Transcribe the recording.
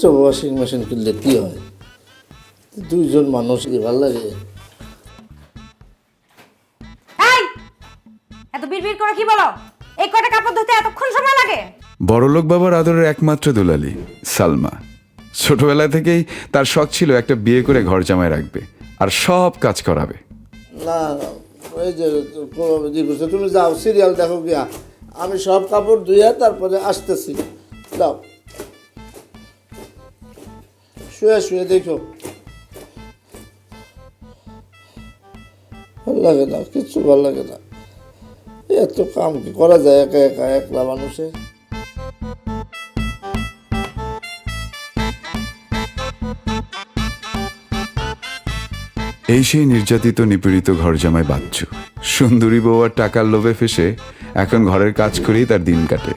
একটা washing machine কিনলে কি হয়? দুইজন মানুষ কি ভালো লাগে। এই এত বিড়বিড় করে কি বলো? এই কটা কাপড় ধুতে এতক্ষণ সময় লাগে? বড়লোক বাবার আদরের একমাত্র দুলালি সালমা। ছোটবেলা থেকেই তার শখ ছিল একটা বিয়ে করে ঘর জামায় রাখবে আর সব কাজ করাবে। না ওই যে করছে, তুমি যাও সিরিয়াল দেখো গিয়া। আমি সব কাপড় ধুইয়া তারপরে আসতেছি। যাও। শুয়ে শুয়ে দেখো। ভালো লাগে না, কিচ্ছু ভালো লাগে না। এত কাম কি করা যায় একা একা, একলা মানুষের এই সেই নির্যাতিত, নিপীড়িত ঘর জামায় বাচ্চু। সুন্দরী বউ আর টাকার লোভে ফেসে এখন ঘরের কাজ করেই তার দিন কাটে।